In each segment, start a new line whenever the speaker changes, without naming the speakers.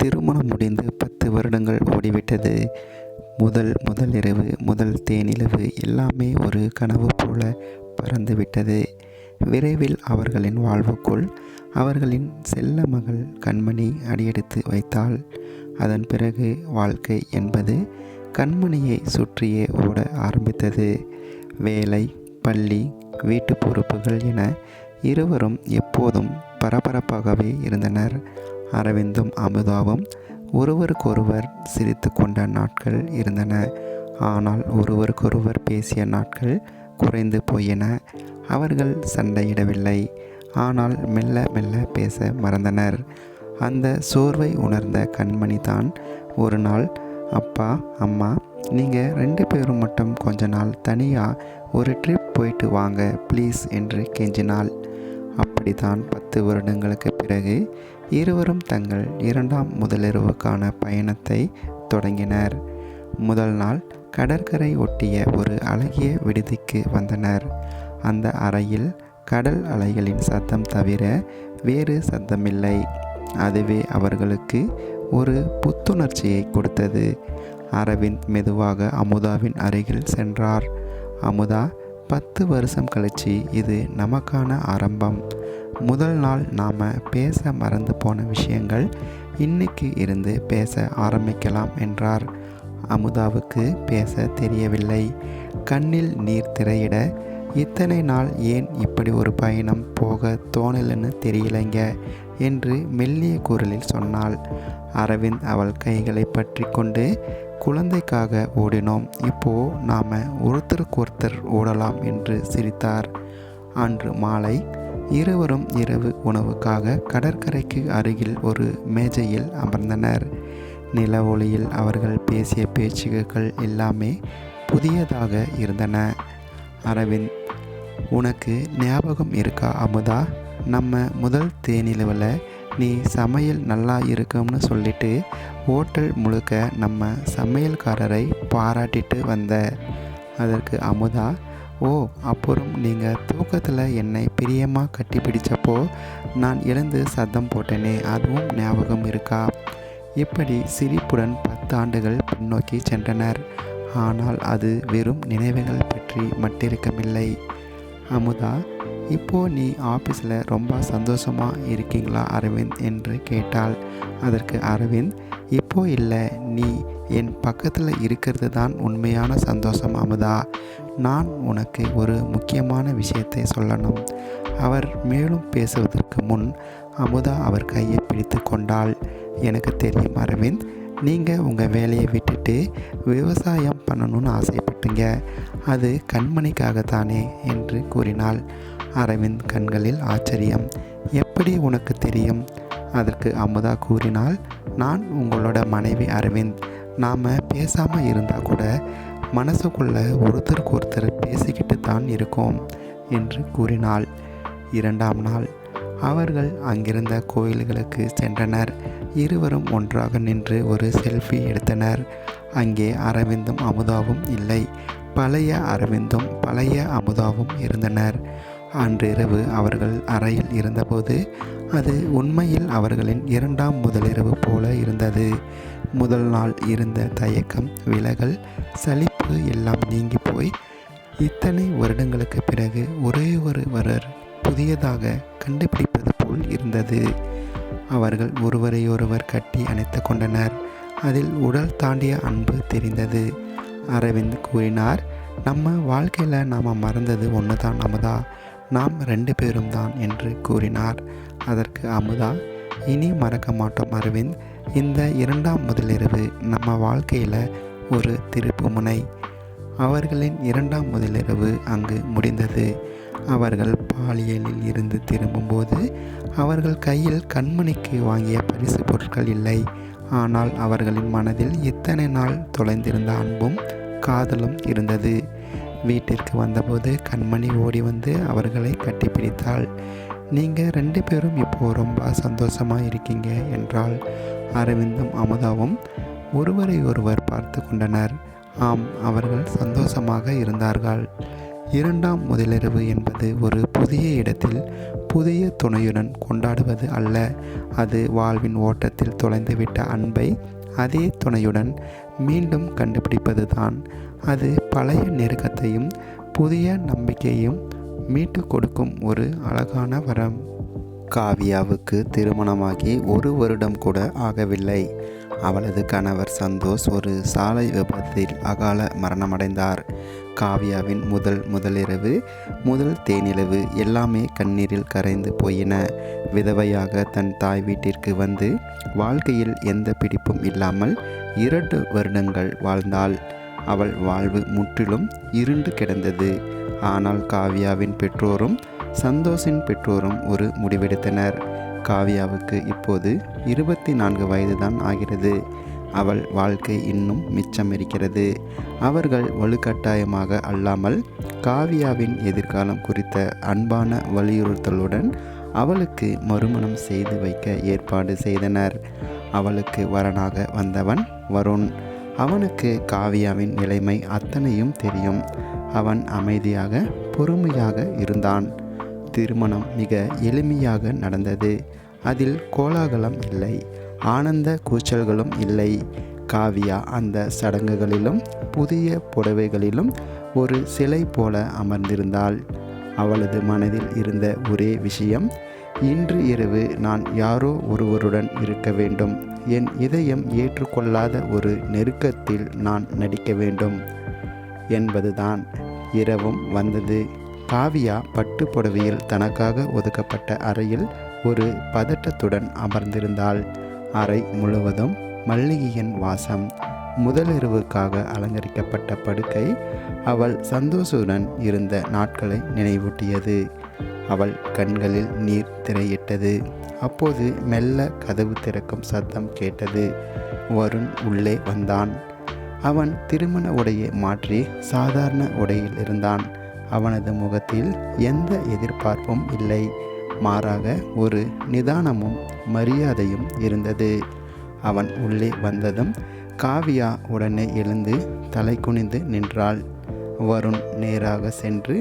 திருமணம் முடிந்து பத்து வருடங்கள் ஓடிவிட்டது. முதல் முதல் இரவு முதல் தேனிலவு எல்லாமே ஒரு கனவு போல பறந்துவிட்டது. விரைவில் அவர்களின் வாழ்வுக்குள் அவர்களின் செல்ல மகள் கண்மணி அடியெடுத்து வைத்தாள். அதன் பிறகு வாழ்க்கை என்பது கண்மணியை சுற்றியே ஓட ஆரம்பித்தது. வேலை பள்ளி வீட்டு பொறுப்புகள் என இருவரும் எப்போதும் பரபரப்பாகவே இருந்தனர். அரவிந்தும் அமுதாவும் ஒருவருக்கொருவர் சிரித்து கொண்ட நாட்கள் இருந்தன. ஆனால் ஒருவருக்கொருவர் பேசிய நாட்கள் குறைந்து போயின. அவர்கள் சண்டையிடவில்லை. ஆனால் மெல்ல மெல்ல பேச மறந்தனர். அந்த சோர்வை உணர்ந்த கண்மணி தான் ஒரு நாள் அப்பா அம்மா நீங்கள் ரெண்டு பேரும் மட்டும் கொஞ்ச நாள் தனியாக ஒரு ட்ரிப் போயிட்டு வாங்க ப்ளீஸ் என்று கெஞ்சினாள். அப்படித்தான் பத்து வருடங்களுக்கு பிறகு இருவரும் தங்கள் இரண்டாம் முதலிரவுக்கான பயணத்தை தொடங்கினர். முதல் நாள் கடற்கரை ஒட்டிய ஒரு அழகிய விடுதிக்கு வந்தனர். அந்த அறையில் கடல் அலைகளின் சத்தம் தவிர வேறு சத்தமில்லை. அதுவே அவர்களுக்கு ஒரு புத்துணர்ச்சியை கொடுத்தது. அரவிந்த் மெதுவாக அமுதாவின் அருகில் சென்றார். அமுதா பத்து வருஷம் கழிச்சு இது நமக்கான ஆரம்பம். முதல் நாள் நாம் பேச மறந்து போன விஷயங்கள் இன்னைக்கு இருந்து பேச ஆரம்பிக்கலாம் என்றார். அமுதாவுக்கு பேச தெரியவில்லை. கண்ணில் நீர் திரையிட இத்தனை நாள் ஏன் இப்படி ஒரு பயணம் போக தோணலன்னு தெரியலைங்க என்று மெல்லிய குரலில் சொன்னாள். அரவிந்த் அவள் கைகளை பற்றி கொண்டு குழந்தைக்காக ஓடினோம். இப்போ நாம் ஒருத்தருக்கு ஒருத்தர் ஓடலாம் என்று சிரித்தார். அன்று மாலை இருவரும் இரவு உணவுக்காக கடற்கரைக்கு அருகில் ஒரு மேஜையில் அமர்ந்தனர். நில ஒளியில் அவர்கள் பேசிய பேச்சுகள் எல்லாமே புதியதாக இருந்தன. அரவிந்த் உனக்கு ஞாபகம் இருக்கா அமுதா? நம்ம முதல் தேனிலவில் நீ சமையல் நல்லா இருக்கும்னு சொல்லிட்டு ஹோட்டல் முழுக்க நம்ம சமையல்காரரை பாராட்டிட்டு வந்த. அதற்கு அமுதா ஓ அப்புறம் நீங்கள் தூக்கத்தில் என்னை பிரியமாக கட்டி பிடிச்சப்போ நான் எழுந்து சத்தம் போட்டேனே அதுவும் ஞாபகம் இருக்கா? இப்படி சிரிப்புடன் பத்து ஆண்டுகள் பின்னோக்கி சென்றனர். ஆனால் அது வெறும் நினைவுகள் பற்றி மட்டிருக்கமில்லை அமுதா இப்போ நீ ஆஃபீஸில் ரொம்ப சந்தோஷமாக இருக்கீங்களா அரவிந்த்? என்று கேட்டால் அதற்கு அரவிந்த் இப்போ இல்லை. நீ என் பக்கத்தில் இருக்கிறது தான் உண்மையான சந்தோஷம் அமுதா. நான் உனக்கு ஒரு முக்கியமான விஷயத்தை சொல்லணும். அவர் மேலும் பேசுவதற்கு முன் அமுதா அவர் கையை பிடித்து கொண்டாள். எனக்கு தெரியும் அரவிந்த். நீங்கள் உங்கள் வேலையை விட்டுட்டு விவசாயம் பண்ணணும்னு ஆசைப்பட்டீங்க. அது கண்மணிக்காக தானே என்று கூறினாள். அரவிந்த் கண்களில் ஆச்சரியம். எப்படி உனக்கு தெரியும்? அதற்கு அமுதா கூறினால் நான் உங்களோட மனைவி அரவிந்த். நாம் பேசாமல் இருந்தால் கூட மனசுக்குள்ள ஒருத்தருக்கு ஒருத்தர் பேசிக்கிட்டு தான் இருக்கோம் என்று கூறினாள். இரண்டாம் நாள். அவர்கள் அங்கிருந்த கோயில்களுக்கு சென்றனர். இருவரும் ஒன்றாக நின்று ஒரு செல்ஃபி எடுத்தனர். அங்கே அரவிந்தும் அமுதாவும் இல்லை. பழைய அரவிந்தும் பழைய அமுதாவும் இருந்தனர். அன்றிரவு அவர்கள் அறையில் இருந்தபோது அது உண்மையில் அவர்களின் இரண்டாம் முதலிரவு போல இருந்தது. முதல் நாள் இருந்த தயக்கம் விலகல் சலிப்பு எல்லாம் நீங்கி போய் இத்தனை வருடங்களுக்கு பிறகு ஒரே ஒருவரர் புதியதாக கண்டுபிடிப்பது போல் இருந்தது. அவர்கள் ஒருவரையொருவர் கட்டி அணைத்து கொண்டனர். அதில் உடல் தாண்டிய அன்பு தெரிந்தது. அரவிந்த் கூறினார் நம்ம வாழ்க்கையில் நாம் மறந்தது ஒன்று தான் நமதா நாம் ரெண்டு பேரும் தான் என்று கூறினார். அதற்கு அமுதா இனி மறக்க மாட்டோம் அரவிந்த். இந்த இரண்டாம் முதலிரவு நம்ம வாழ்க்கையில் ஒரு திருப்பு முனை. அவர்களின் இரண்டாம் முதலிரவு அங்கு முடிந்தது. அவர்கள் பாலியலில் இருந்து திரும்பும்போது அவர்கள் கையில் கண்மணிக்கு வாங்கிய பரிசு பொருட்கள் இல்லை. ஆனால் அவர்களின் மனதில் இத்தனை நாள் தொலைந்திருந்த அன்பும் காதலும் இருந்தது. வீட்டிற்கு வந்தபோது கண்மணி ஓடி வந்து அவர்களை கட்டிப்பிடித்தாள் நீங்கள் ரெண்டு பேரும் இப்போது ரொம்ப சந்தோஷமாக இருக்கீங்க என்றால் அரவிந்தும் அமுதாவும் ஒருவரை ஒருவர் பார்த்து கொண்டனர். ஆம் அவர்கள் சந்தோஷமாக இருந்தார்கள். இரண்டாம் முதலிரவு என்பது ஒரு புதிய இடத்தில் புதிய துணையுடன் கொண்டாடுவது அல்ல. அது வாழ்வின் ஓட்டத்தில் தொலைந்துவிட்ட அன்பை அதே துணையுடன் மீண்டும் கண்டுபிடிப்பது தான் அது பழைய நெருக்கத்தையும் புதிய நம்பிக்கையும் மீட்டு கொடுக்கும் ஒரு அழகான வரம். காவியாவுக்கு திருமணமாகி ஒரு வருடம் கூட ஆகவில்லை. அவளது கணவர் சந்தோஷ் ஒரு சாலை விபத்தில் அகால மரணமடைந்தார். காவியாவின் முதல் முதலிரவு முதல் தேனிலவு எல்லாமே கண்ணீரில் கரைந்து போயின. விதவையாக தன் தாய் வீட்டிற்கு வந்து வாழ்க்கையில் எந்த பிடிப்பும் இல்லாமல் இரண்டு வருடங்கள் வாழ்ந்தாள். அவள் வாழ்வு முற்றிலும் இருண்டு கிடந்தது. ஆனால் காவியாவின் பெற்றோரும் சந்தோஷின் பெற்றோரும் ஒரு முடிவெடுத்தனர். காவியாவுக்கு இப்போது இருபத்தி நான்கு வயதுதான் ஆகிறது. அவள் வாழ்க்கை இன்னும் மிச்சம் இருக்கிறது அவர்கள் வலுக்கட்டாயமாக அல்லாமல் காவியாவின் எதிர்காலம் குறித்த அன்பான வலியுறுத்தலுடன் அவளுக்கு மறுமணம் செய்து வைக்க ஏற்பாடு செய்தனர். அவளுக்கு வரனாக வந்தவன் வருண். அவனுக்கு காவியாவின் நிலைமை அத்தனையும் தெரியும். அவன் அமைதியாக பொறுமையாக இருந்தான். திருமணம் மிக எளிமையாக நடந்தது. அதில் கோலாகலம் இல்லை. ஆனந்த கூச்சல்களும் இல்லை. காவியா அந்த சடங்குகளிலும் புதிய புடவைகளிலும் ஒரு சிலை போல அமர்ந்திருந்தாள். அவளது மனதில் இருந்த ஒரே விஷயம் இன்று இரவு நான் யாரோ ஒருவருடன் இருக்க வேண்டும். என் இதயம் ஏற்றுக்கொள்ளாத ஒரு நெருக்கத்தில் நான் நடிக்க வேண்டும் என்பதுதான் இரவும் வந்தது. காவியா பட்டு புடவையில் தனக்காக ஒதுக்கப்பட்ட அறையில் ஒரு பதட்டத்துடன் அமர்ந்திருந்தாள். அறை முழுவதும் மல்லிகையின் வாசம். முதலிரவுக்காக அலங்கரிக்கப்பட்ட படுக்கை அவள் சந்தோஷுடன் இருந்த நாட்களை நினைவூட்டியது. அவள் கண்களில் நீர் திரையிட்டது. அப்போது மெல்ல கதவு திறக்கும் சத்தம் கேட்டது. வருண் உள்ளே வந்தான். அவன் திருமண உடையை மாற்றி சாதாரண உடையில் இருந்தான். அவனது முகத்தில் எந்த எதிர்பார்ப்பும் இல்லை. மாறாக ஒரு நிதானமும் மரியாதையும் இருந்தது. அவன் உள்ளே வந்ததும் காவியா உடனே எழுந்து தலை குனிந்து நின்றாள். வருண் நேராக சென்று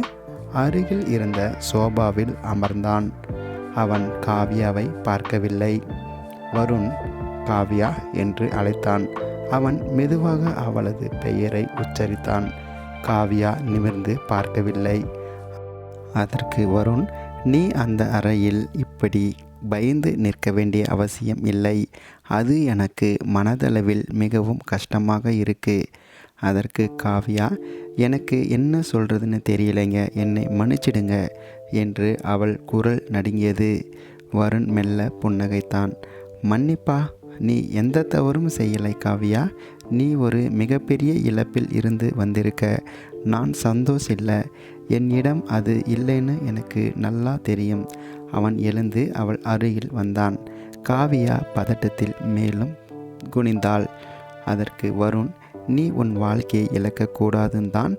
அருகில் இருந்த சோபாவில் அமர்ந்தான். அவன் காவியாவை பார்க்கவில்லை. வருண் காவியா என்று அழைத்தான். அவன் மெதுவாக அவளது பெயரை உச்சரித்தான். காவியா நிமிர்ந்து பார்க்கவில்லை. அதற்கு வருண் நீ அந்த அறையில் இப்படி பயந்து நிற்க வேண்டிய அவசியம் இல்லை. அது எனக்கு மனதளவில் மிகவும் கஷ்டமாக இருக்கு. அதற்கு காவியா எனக்கு என்ன சொல்கிறதுன்னு தெரியலைங்க. என்னை மன்னிச்சிடுங்க என்று அவள் குரல் நடுங்கியது. வருண் மெல்ல புன்னகைத்தான். மன்னிப்பா நீ எந்த தவறும் செய்யலை காவியா. நீ ஒரு மிகப்பெரிய இழப்பில் இருந்து வந்திருக்க. நான் சந்தோஷ் இல்லை. என்னிடம் அது இல்லைன்னு எனக்கு நல்லா தெரியும். அவன் எழுந்து அவள் அருகில் வந்தான். காவியா பதட்டத்தில் மேலும் குனிந்தாள். அதற்கு வருண் நீ உன் வாழ்க்கையை இழக்கக்கூடாதுன்னு தான்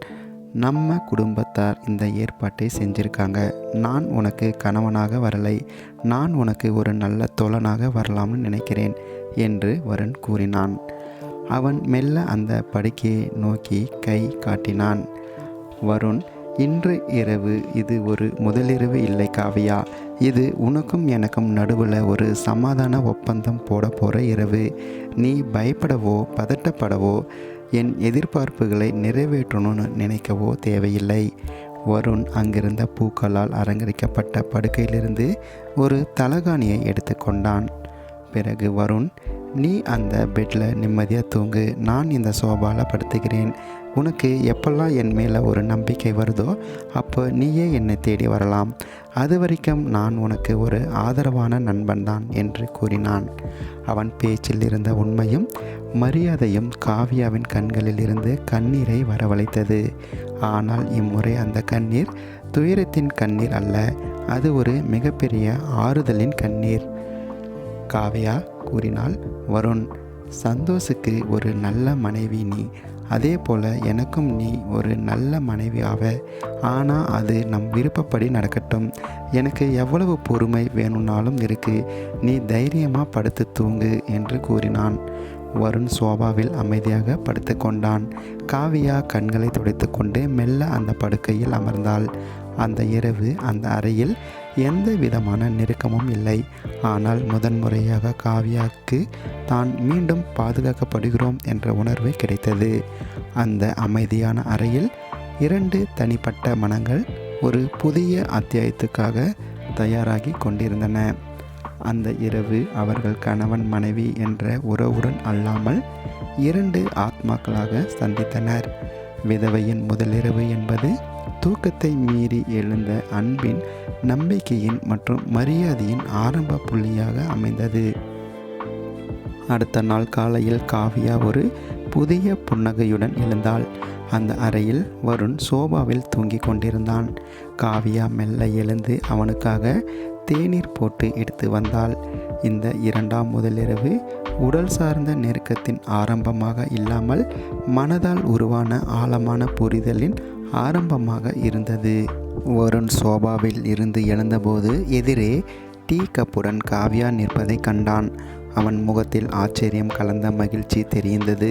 நம்ம குடும்பத்தார் இந்த ஏற்பாட்டை செஞ்சுருக்காங்க. நான் உனக்கு கணவனாக வரலை. நான் உனக்கு ஒரு நல்ல தோழனாக வரலாம்னு நினைக்கிறேன் என்று வருண் கூறினான். அவன் மெல்ல அந்த படுக்கையை நோக்கி கை காட்டினான். வருண் இன்று இரவு இது ஒரு முதலிரவு இல்லை காவியா. இது உனக்கும் எனக்கும் நடுவில் ஒரு சமாதான ஒப்பந்தம் போட போகிற இரவு. நீ பயப்படவோ பதட்டப்படவோ என் எதிர்பார்ப்புகளை நிறைவேற்றணும்னு நினைக்கவோ தேவையில்லை. வருண் அங்கிருந்த பூக்களால் அலங்கரிக்கப்பட்ட படுக்கையிலிருந்து ஒரு தலகாணியை எடுத்துக்கொண்டான் பிறகு வருண் நீ அந்த பெட்டில் நிம்மதியாக தூங்கு. நான் இந்த சோபாவில் படுத்துக்கிறேன் உனக்கு எப்பெல்லாம் என் மேலே ஒரு நம்பிக்கை வருதோ அப்போ நீயே என்னை தேடி வரலாம். அது வரைக்கும் நான் உனக்கு ஒரு ஆதரவான நண்பன் தான் என்று கூறினான். அவன் பேச்சில் இருந்த உண்மையும் மரியாதையும் காவியாவின் கண்களில் இருந்து கண்ணீரை வரவழைத்தது. ஆனால் இம்முறை அந்த கண்ணீர் துயரத்தின் கண்ணீர் அல்ல அது ஒரு மிகப்பெரிய ஆறுதலின் கண்ணீர். காவியா கூறினால் வருண் சந்தோஷுக்கு ஒரு நல்ல மனைவி நீ. அதே போல் எனக்கும் நீ ஒரு நல்ல மனைவியாவ ஆனால் அது நம் விருப்பப்படி நடக்கட்டும். எனக்கு எவ்வளவு பொறுமை வேணும்னாலும் இருக்கு. நீ தைரியமாக படுத்து தூங்கு என்று கூறினான். வருண் சோபாவில் அமைதியாக படுத்து கொண்டான். காவியா கண்களை துடைத்து கொண்டு மெல்ல அந்த படுக்கையில் அமர்ந்தாள். அந்த இரவு அந்த அறையில் எந்த விதமான நெருக்கமும் இல்லை. ஆனால் முதன்முறையாக காவ்யாவுக்கு தான் மீண்டும் பாதுகாக்கப்படுகிறோம் என்ற உணர்வு கிடைத்தது. அந்த அமைதியான அறையில் இரண்டு தனிப்பட்ட மனங்கள் ஒரு புதிய அத்தியாயத்துக்காக தயாராகி கொண்டிருந்தன. அந்த இரவு அவர்கள் கணவன் மனைவி என்ற உறவுடன் அல்லாமல் இரண்டு ஆத்மாக்களாக சந்தித்தனர். விதவையின் முதலிரவு என்பது தூக்கத்தை மீறி எழுந்த அன்பின் நம்பிக்கையின் மற்றும் மரியாதையின் ஆரம்ப புள்ளியாக அமைந்தது. அடுத்த நாள் காலையில் காவியா ஒரு புதிய புன்னகையுடன் எழுந்தாள். அந்த அறையில் வருண் சோபாவில் தூங்கிக் கொண்டிருந்தான். காவியா மெல்ல எழுந்து அவனுக்காக தேநீர் போட்டு எடுத்து வந்தால் இந்த இரண்டாம் முதலிரவு உடல் சார்ந்த நெருக்கத்தின் ஆரம்பமாக இல்லாமல் மனதால் உருவான ஆழமான புரிதலின் ஆரம்பமாக இருந்தது. வருண் சோபாவில் இருந்து எழுந்தபோது எதிரே டீ கப்புடன் காவ்யா நிற்பதை கண்டான். அவன் முகத்தில் ஆச்சரியம் கலந்த மகிழ்ச்சி தெரிந்தது.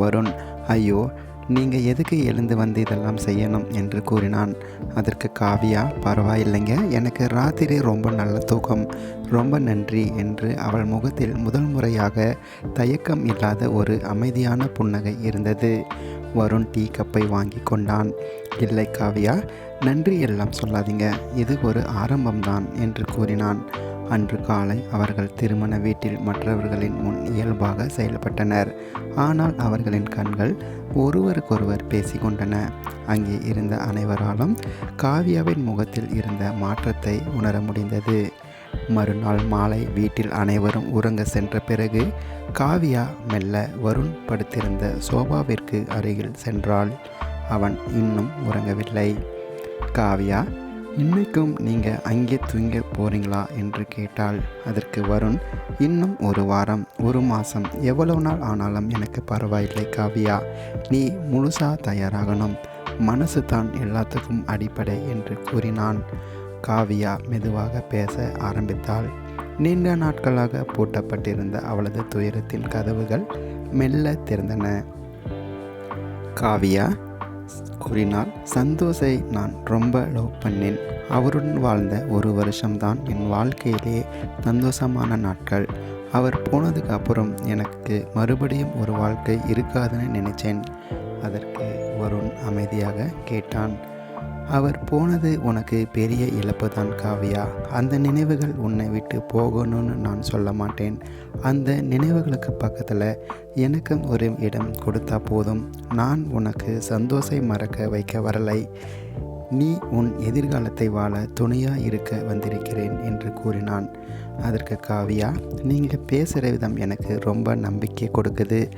வருண் ஐயோ நீங்கள் எதுக்கு எழுந்து வந்து இதெல்லாம் செய்யணும் என்று கூறினான். அதற்கு காவியா பரவாயில்லைங்க எனக்கு ராத்திரி ரொம்ப நல்ல தூக்கம் ரொம்ப நன்றி என்று அவள் முகத்தில் முதல் முறையாக தயக்கம் இல்லாத ஒரு அமைதியான புன்னகை இருந்தது. வருண் டீ கப்பை வாங்கி கொண்டான். இல்லை காவியா நன்றி எல்லாம் சொல்லாதீங்க இது ஒரு ஆரம்பம்தான் என்று கூறினான். அன்று காலை அவர்கள் திருமண வீட்டில் மற்றவர்களின் முன் இயல்பாக செயல்பட்டனர். ஆனால் அவர்களின் கண்கள் ஒருவருக்கொருவர் பேசிக்கொண்டன. அங்கே இருந்த அனைவராலும் காவியாவின் முகத்தில் இருந்த மாற்றத்தை உணர முடிந்தது. மறுநாள் மாலை வீட்டில் அனைவரும் உறங்க சென்ற பிறகு காவியா மெல்ல வருண் படுத்திருந்த சோபாவிற்கு அருகில் சென்றாள். அவன் இன்னும் உறங்கவில்லை. காவியா இன்றைக்கும் நீங்கள் அங்கே தூங்க போகிறீங்களா என்று கேட்டால் அதற்கு வருண் இன்னும் ஒரு வாரம் ஒரு மாதம் எவ்வளவு நாள் ஆனாலும் எனக்கு பரவாயில்லை காவியா. நீ முழுசாக தயாராகணும். மனசு தான் எல்லாத்துக்கும் அடிப்படை என்று கூறினான். காவியா மெதுவாக பேச ஆரம்பித்தாள். நீண்ட நாட்களாக பூட்டப்பட்டிருந்த அவளது துயரத்தின் கதவுகள் மெல்ல திறந்தன. காவியா கூறினாள் சந்தோஷை நான் ரொம்ப லவ் பண்ணேன். அவருடன் வாழ்ந்த ஒரு வருஷம்தான் என் வாழ்க்கையிலே சந்தோஷமான நாட்கள். அவர் போனதுக்கு அப்புறம் எனக்கு மறுபடியும் ஒரு வாழ்க்கை இருக்காதுன்னு நினைச்சேன் அதற்கு வருண் அமைதியாக கேட்டான். அவர் போனது உனக்கு பெரிய இழப்பு தான் காவியா. அந்த நினைவுகள் உன்னை விட்டு போகணும்னு நான் சொல்ல மாட்டேன். அந்த நினைவுகளுக்கு பக்கத்தில் எனக்கும் ஒரு இடம் கொடுத்தா போதும். நான் உனக்கு சந்தோஷை மறக்க வைக்க வரலை. நீ உன் எதிர்காலத்தை வாழ துணையாக இருக்க வந்திருக்கிறேன் என்று கூறினான். அதற்கு காவியா நீங்கள் பேசுகிற விதம் எனக்கு ரொம்ப நம்பிக்கை கொடுக்குது.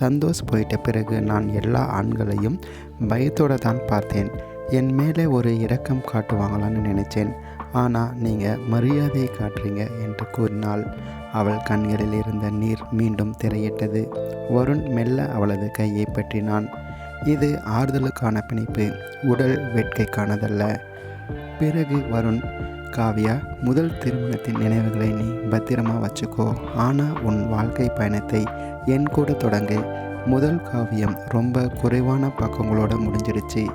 சந்தோஷ் போயிட்ட பிறகு நான் எல்லா ஆண்களையும் பயத்தோடு தான் பார்த்தேன். என் மேலே ஒரு இரக்கம் காட்டுவாங்களான்னு நினைச்சேன். ஆனால் நீங்கள் மரியாதையை காட்டுறீங்க என்று கூறினாள். அவள் கண்களில் இருந்த நீர் மீண்டும் திரையிட்டது. வருண் மெல்ல அவளது கையை பற்றினான். இது ஆறுதலுக்கான பிணைப்பு உடல் வேட்கைக்கானதல்ல. பிறகு வருண் காவியா முதல் திருமணத்தின் நினைவுகளை நீ பத்திரமா வச்சுக்கோ. ஆனால் உன் வாழ்க்கை பயணத்தை என் கூட தொடங்கு. முதல் காவியம் ரொம்ப குறைவான பக்கங்களோட முடிஞ்சிருச்சு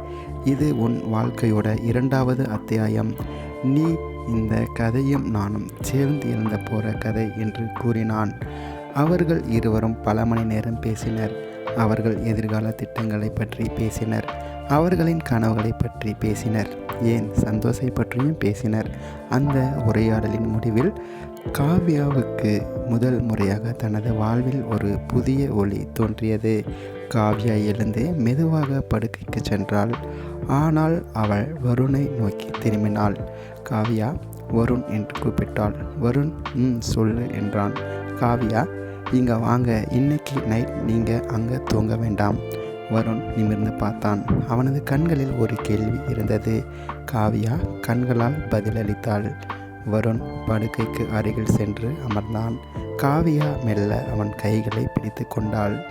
இது உன் வாழ்க்கையோட இரண்டாவது அத்தியாயம். நீ இந்த கதையும் நானும் சேர்ந்து இருந்த போகிற கதை என்று கூறினான். அவர்கள் இருவரும் பல மணி நேரம் பேசினர். அவர்கள் எதிர்கால திட்டங்களை பற்றி பேசினர். அவர்களின் கனவுகளை பற்றி பேசினர். ஏன் சந்தோஷை பற்றியும் பேசினர். அந்த உரையாடலின் முடிவில் காவ்யாவுக்கு முதல் முறையாக தனது வாழ்வில் ஒரு புதிய ஒளி தோன்றியது. காவ்யா எழுந்து மெதுவாக படுக்கைக்கு சென்றாள். ஆனால் அவள் வருணை நோக்கி திரும்பினாள். காவியா வருண் என்று கூப்பிட்டாள். வருண் ம் சொல்லு என்றான். காவியா இங்கே வாங்க. இன்னைக்கு நைட் நீங்கள் அங்கே தூங்க வேண்டாம். வருண் நிமிர்ந்து பார்த்தான். அவனது கண்களில் ஒரு கேள்வி இருந்தது. காவியா கண்களால் பதிலளித்தாள். வருண் படுக்கைக்கு அருகில் சென்று அமர்ந்தான். காவியா மெல்ல அவன் கைகளை பிடித்து கொண்டாள்.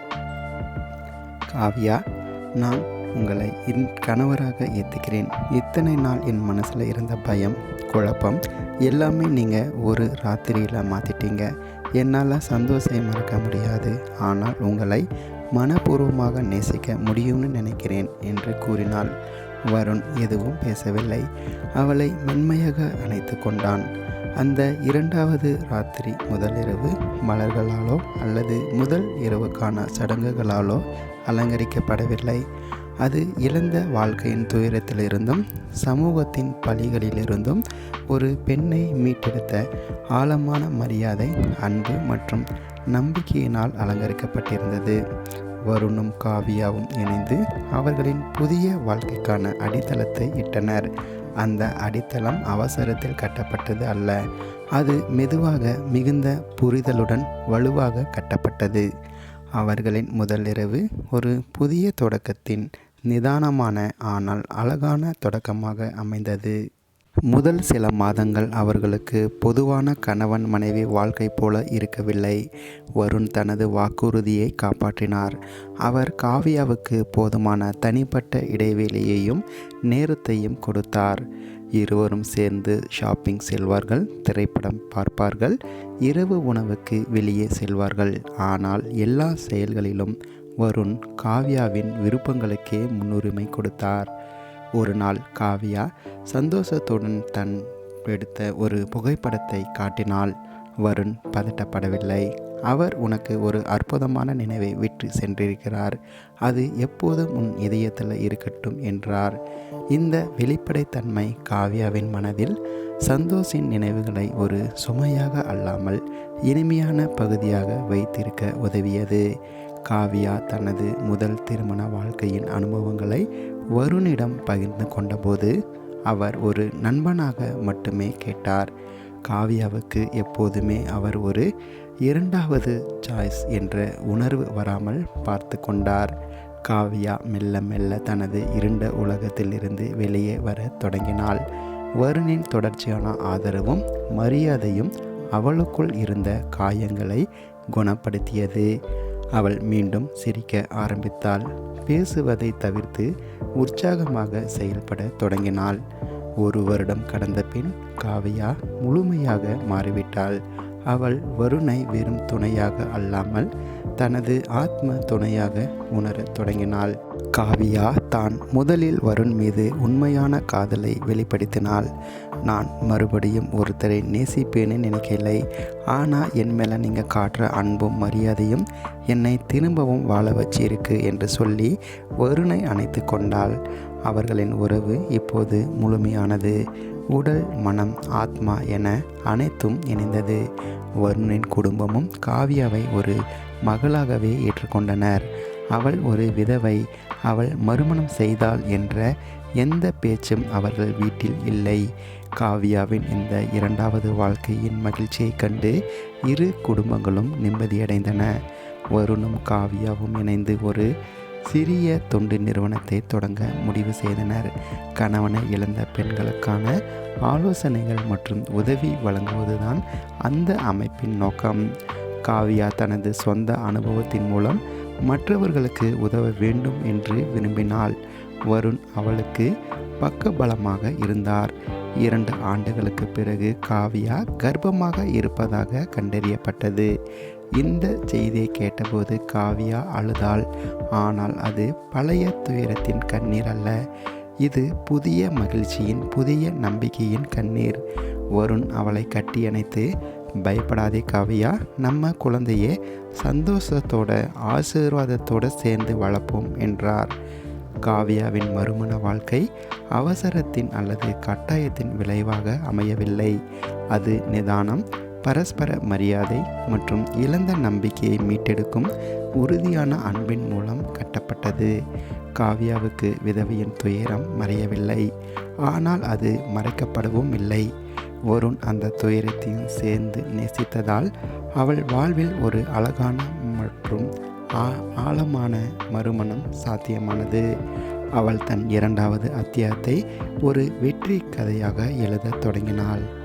காவியா நான் உங்களை என் கணவராக ஏற்றுக்கிறேன் இத்தனை நாள் என் மனசில் இருந்த பயம் குழப்பம் எல்லாமே நீங்கள் ஒரு ராத்திரியில் மாற்றிட்டீங்க என்னால் சந்தோஷம் மறக்க முடியாது. ஆனால் உங்களை மனப்பூர்வமாக நேசிக்க முடியும்னு நினைக்கிறேன் என்று கூறினாள். வருண் எதுவும் பேசவில்லை. அவளை மென்மையாக அணைத்து கொண்டான். அந்த இரண்டாவது ராத்திரி முதலிரவு மலர்களாலோ அல்லது முதல் இரவுக்கான சடங்குகளாலோ அலங்கரிக்கப்படவில்லை. அது இழந்த வாழ்க்கையின் துயரத்திலிருந்தும் சமூகத்தின் பழிகளிலிருந்தும் ஒரு பெண்ணை மீட்டெடுத்த ஆழமான மரியாதை அன்பு மற்றும் நம்பிக்கையினால் அலங்கரிக்கப்பட்டிருந்தது. வருணும் காவியாவும் இணைந்து அவர்களின் புதிய வாழ்க்கைக்கான அடித்தளத்தை இட்டனர். அந்த அடித்தளம் அவசரத்தில் கட்டப்பட்டது அல்ல. அது மெதுவாக மிகுந்த புரிதலுடன் வலுவாக கட்டப்பட்டது. அவர்களின் முதல் இரவு ஒரு புதிய தொடக்கத்தின் நிதானமான ஆனால் அழகான தொடக்கமாக அமைந்தது. முதல் சில மாதங்கள் அவர்களுக்கு பொதுவான கணவன் மனைவி வாழ்க்கை போல இருக்கவில்லை. வருண் தனது வாக்குறுதியை காப்பாற்றினார். அவர் காவியாவுக்கு போதுமான தனிப்பட்ட இடைவெளியையும் நேரத்தையும் கொடுத்தார். இருவரும் சேர்ந்து ஷாப்பிங் செல்வார்கள் திரைப்படம் பார்ப்பார்கள் இரவு உணவுக்கு வெளியே செல்வார்கள். ஆனால் எல்லா செயல்களிலும் வருண் காவ்யாவின் விருப்பங்களுக்கே முன்னுரிமை கொடுத்தார். ஒரு நாள் காவ்யா சந்தோஷத்துடன் தன் எடுத்த ஒரு புகைப்படத்தை காட்டினாள். வருண் பதட்டப்படவில்லை. அவர் உனக்கு ஒரு அற்புதமான நினைவை விற்று சென்றிருக்கிறார். அது எப்போதும் உன் இதயத்தில் இருக்கட்டும் என்றார். இந்த வெளிப்படைத்தன்மை காவ்யாவின் மனதில் சந்தோஷின் நினைவுகளை ஒரு சுமையாக அல்லாமல் இனிமையான பகுதியாக வைத்திருக்க உதவியது. காவியா தனது முதல் திருமண வாழ்க்கையின் அனுபவங்களை வருணிடம் பகிர்ந்து கொண்டபோது அவர் ஒரு நண்பனாக மட்டுமே கேட்டார். காவியாவுக்கு எப்போதுமே அவர் ஒரு இரண்டாவது சாய்ஸ் என்ற உணர்வு வராமல் பார்த்து கொண்டார். காவியா மெல்ல மெல்ல தனது இருண்ட உலகத்திலிருந்து வெளியே வர தொடங்கினாள். வருணின் தொடர்ச்சியான ஆதரவும் மரியாதையும் அவளுக்குள் இருந்த காயங்களை குணப்படுத்தியது. அவள் மீண்டும் சிரிக்க ஆரம்பித்தாள். பேசுவதை தவிர்த்து உற்சாகமாக செயல்பட தொடங்கினாள். ஒரு வருடம் கடந்த பின் காவியா முழுமையாக மாறிவிட்டாள். அவள் வருணை வெறும் துணையாக அல்லாமல் தனது ஆத்ம துணையாக உணரத் தொடங்கினாள். காவியா தான் முதலில் வருண் மீது உண்மையான காதலை வெளிப்படுத்தினாள். நான் மறுபடியும் ஒருத்தரை நேசிப்பேன்னு நினைக்கலை ஆனால் என் மேலே நீங்கள் காட்டுற அன்பும் மரியாதையும் என்னை திரும்பவும் வாழ வச்சிருக்கு என்று சொல்லி வருணை அணைத்து கொண்டாள். அவர்களின் உறவு இப்போது முழுமையானது. உடல் மனம் ஆத்மா என அனைத்தும் இணைந்தது. வருணின் குடும்பமும் காவியாவை ஒரு மகளாகவே ஏற்றுக்கொண்டனர். அவள் ஒரு விதவை. அவள் மறுமணம் செய்தாள் என்ற எந்த பேச்சும் அவர்கள் வீட்டில் இல்லை. காவியாவின் இந்த இரண்டாவது வாழ்க்கையின் மகிழ்ச்சியைக் கண்டு இரு குடும்பங்களும் நிம்மதியடைந்தன. வருணும் காவியாவும் இணைந்து ஒரு சிறிய தொண்டு நிறுவனத்தை தொடங்க முடிவு செய்தனர். கணவனை இழந்த பெண்களுக்கான ஆலோசனைகள் மற்றும் உதவி வழங்குவதுதான் அந்த அமைப்பின் நோக்கம். காவியா தனது சொந்த அனுபவத்தின் மூலம் மற்றவர்களுக்கு உதவ வேண்டும் என்று விரும்பினாள். வருண் அவளுக்கு பக்கபலமாக இருந்தார். இரண்டு ஆண்டுகளுக்கு பிறகு காவியா கர்ப்பமாக இருப்பதாக கண்டறியப்பட்டது. இந்த செய்தியை கேட்டபோது காவியா அழுதாள். ஆனால் அது பழைய துயரத்தின் கண்ணீர் அல்ல. இது புதிய மகிழ்ச்சியின் புதிய நம்பிக்கையின் கண்ணீர் வருண் அவளை கட்டியணைத்து பயப்படாதே காவியா. நம்ம குழந்தையே சந்தோஷத்தோட ஆசீர்வாதத்தோடு சேர்ந்து வளர்ப்போம் என்றார். காவியாவின் மறுமண வாழ்க்கை அவசரத்தின் அல்லது கட்டாயத்தின் விளைவாக அமையவில்லை. அது நிதானம் பரஸ்பர மரியாதை மற்றும் இழந்த நம்பிக்கையை மீட்டெடுக்கும் உறுதியான அன்பின் மூலம் கட்டப்பட்டது. காவியாவுக்கு விதவையின் துயரம் மறையவில்லை. ஆனால் அது மறைக்கப்படவும் இல்லை. வருண் அந்த துயரத்தையும் சேர்ந்து நேசித்ததால் அவள் வாழ்வில் ஒரு அழகான மற்றும் ஆழமான மறுமணம் சாத்தியமானது. அவள் தன் இரண்டாவது அத்தியாயத்தை ஒரு வெற்றி கதையாக எழுதத் தொடங்கினாள்.